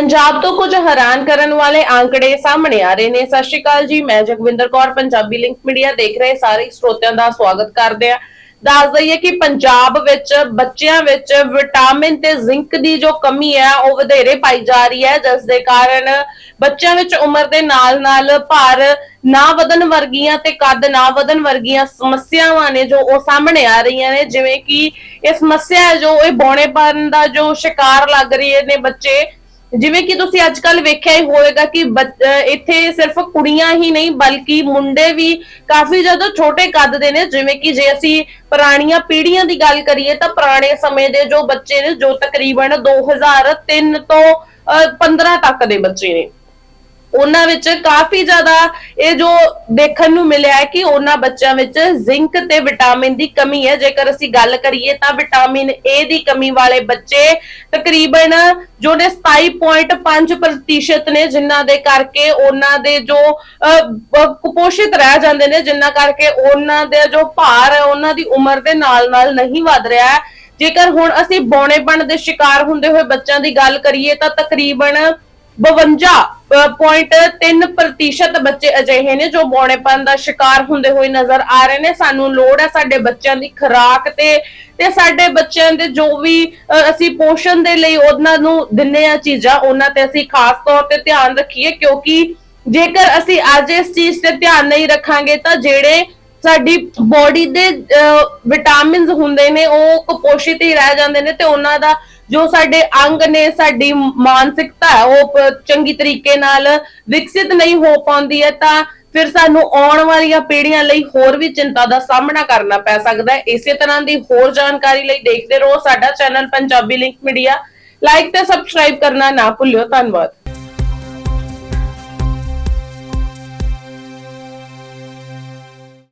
ਪੰਜਾਬ ਤੋਂ ਕੁਝ ਹੈਰਾਨ ਕਰਨ ਵਾਲੇ ਆંકੜੇ ਸਾਹਮਣੇ ਆ ਰਹੇ ਨੇ। ਸਤਿ ਸ਼੍ਰੀ ਅਕਾਲ ਜੀ, ਮੈਂ ਜਗਵਿੰਦਰ ਕੌਰ, ਪੰਜਾਬੀ ਲਿੰਕ ਮੀਡੀਆ ਦੇਖ ਰਹੇ ਸਾਰੇ ਸਰੋਤਿਆਂ ਦਾ ਸਵਾਗਤ ਕਰਦੇ ਆ ਦੱਸ ਦਈਏ ਕਿ ਪੰਜਾਬ ਵਿੱਚ ਬੱਚਿਆਂ ਵਿੱਚ ਵਿਟਾਮਿਨ ਤੇ ਜ਼ਿੰਕ ਦੀ ਜੋ ਕਮੀ ਹੈ, ਉਹ ਵਧੇਰੇ ਪਾਈ ਜਾ ਰਹੀ ਹੈ, ਜਿਸ ਦੇ ਕਾਰਨ ਬੱਚਿਆਂ ਵਿੱਚ ਉਮਰ ਦੇ ਨਾਲ-ਨਾਲ ਭਾਰ ਨਾ ਵਧਣ ਵਰਗੀਆਂ ਤੇ ਕੱਦ ਨਾ ਵਧਣ ਵਰਗੀਆਂ ਸਮੱਸਿਆਵਾਂ ਨੇ ਜੋ ਉਹ ਸਾਹਮਣੇ ਆ ਰਹੀਆਂ ਨੇ। ਜਿਵੇਂ ਕਿ ਇਹ ਸਮੱਸਿਆ ਹੈ ਜੋ ਇਹ ਬੌਣੇਪਨ ਦਾ ਜੋ ਸ਼ਿਕਾਰ ਲੱਗ ਰਹੇ ਨੇ ਬੱਚੇ ਜਿਵੇਂ ਕਿ ਤੁਸੀਂ ਅੱਜ ਕੱਲ ਵੇਖਿਆ ਹੀ ਹੋਵੇਗਾ ਕਿ ਇੱਥੇ ਸਿਰਫ ਕੁੜੀਆਂ ਹੀ ਨਹੀਂ, ਬਲਕਿ ਮੁੰਡੇ ਵੀ ਕਾਫੀ ਜ਼ਿਆਦਾ ਛੋਟੇ ਕੱਦ ਦੇ ਨੇ। ਜਿਵੇਂ ਕਿ ਜੇ ਅਸੀਂ ਪੁਰਾਣੀਆਂ ਪੀੜ੍ਹੀਆਂ ਦੀ ਗੱਲ ਕਰੀਏ ਤਾਂ ਪੁਰਾਣੇ ਸਮੇਂ ਦੇ ਜੋ ਬੱਚੇ ਨੇ, ਜੋ ਤਕਰੀਬਨ 2003 ਤੋਂ, ਅਹ 15 ਤੱਕ ਦੇ ਬੱਚੇ ਨੇ। ਉਹਨਾਂ ਵਿੱਚ ਕਾਫੀ ਜ਼ਿਆਦਾ ਇਹ ਜੋ ਦੇਖਣ ਨੂੰ ਮਿਲਿਆ ਹੈ ਕਿ ਉਹਨਾਂ ਬੱਚਿਆਂ ਵਿੱਚ ਜ਼ਿੰਕ ਤੇ ਵਿਟਾਮਿਨ ਦੀ ਕਮੀ ਹੈ। ਜੇਕਰ ਅਸੀਂ ਗੱਲ ਕਰੀਏ ਤਾਂ ਵਿਟਾਮਿਨ ਏ ਦੀ ਕਮੀ ਵਾਲੇ ਬੱਚੇ ਤਕਰੀਬਨ ਜੋ ਨੇ 27.5% ਨੇ, ਜਿਨ੍ਹਾਂ ਦੇ ਕਰਕੇ ਉਹਨਾਂ ਦੇ ਜੋ ਕੁਪੋਸ਼ਿਤ ਰਹਿ ਜਾਂਦੇ ਨੇ, ਜਿਨ੍ਹਾਂ ਕਰਕੇ ਉਹਨਾਂ ਦੇ ਜੋ ਭਾਰ ਹੈ, ਉਹਨਾਂ ਦੀ ਉਮਰ ਦੇ ਨਾਲ ਨਾਲ ਨਹੀਂ ਵੱਧ ਰਿਹਾ ਹੈ। ਜੇਕਰ ਹੁਣ ਅਸੀਂ ਬੌਣੇਪਣ ਦੇ ਸ਼ਿਕਾਰ ਹੁੰਦੇ ਹੋਏ ਬੱਚਿਆਂ ਦੀ ਗੱਲ ਕਰੀਏ ਤਾਂ ਤਕਰੀਬਨ 52.3% ਬੱਚੇ ਅਜਿਹੇ ਨੇ ਜੋ ਬੌਣੇਪਨ ਦਾ ਸ਼ਿਕਾਰ ਹੁੰਦੇ ਹੋਏ ਨਜ਼ਰ ਆ ਰਹੇ ਨੇ। ਸਾਨੂੰ ਲੋੜ ਹੈ ਸਾਡੇ ਬੱਚਿਆਂ ਦੀ ਖੁਰਾਕ ਤੇ ਤੇ ਸਾਡੇ ਬੱਚਿਆਂ ਦੇ ਜੋ ਵੀ ਅਸੀਂ ਪੋਸ਼ਣ ਦੇ ਲਈ ਉਹਨਾਂ ਨੂੰ ਦਿੰਨੇ ਆ ਚੀਜ਼ਾਂ, ਉਹਨਾਂ ਤੇ ਅਸੀਂ ਖਾਸ ਤੌਰ ਤੇ ਧਿਆਨ ਰੱਖੀਏ ਕਿਉਂਕਿ ਜੇਕਰ ਅਸੀਂ ਅੱਜ ਇਸ ਚੀਜ਼ ਤੇ ਧਿਆਨ ਨਹੀਂ ਰੱਖਾਂਗੇ ਤਾਂ ਜਿਹੜੇ ਸਾਡੀ ਬੋਡੀ ਦੇ ਵਿਟਾਮਿਨਸ ਹੁੰਦੇ ਨੇ ਉਹ ਕੁਪੋਸ਼ਿਤ ਹੀ ਰਹਿ ਜਾਂਦੇ ਨੇ ਤੇ ਉਹਨਾਂ ਦਾ ਜੋ ਸਾਡੇ ਅੰਗ ਨੇ, ਸਾਡੀ ਮਾਨਸਿਕਤਾ ਉਹ ਚੰਗੀ ਤਰੀਕੇ ਨਾਲ ਵਿਕਸਿਤ ਨਹੀਂ ਹੋ ਪਾਉਂਦੀ ਹੈ, ਤਾਂ ਫਿਰ ਸਾਨੂੰ ਆਉਣ ਵਾਲੀਆਂ ਪੀੜ੍ਹੀਆਂ ਲਈ ਹੋਰ ਵੀ ਚਿੰਤਾ ਦਾ ਸਾਹਮਣਾ ਕਰਨਾ ਪੈ ਸਕਦਾ ਹੈ। ਇਸੇ ਤਰ੍ਹਾਂ ਦੀ ਹੋਰ ਜਾਣਕਾਰੀ ਲਈ ਦੇਖਦੇ ਰਹੋ ਸਾਡਾ channel Punjabi link media like ਤੇ ਸਬਸਕ੍ਰਾਈਬ ਕਰਨਾ ਨਾ ਭੁੱਲਿਓ। ਧੰਨਵਾਦ।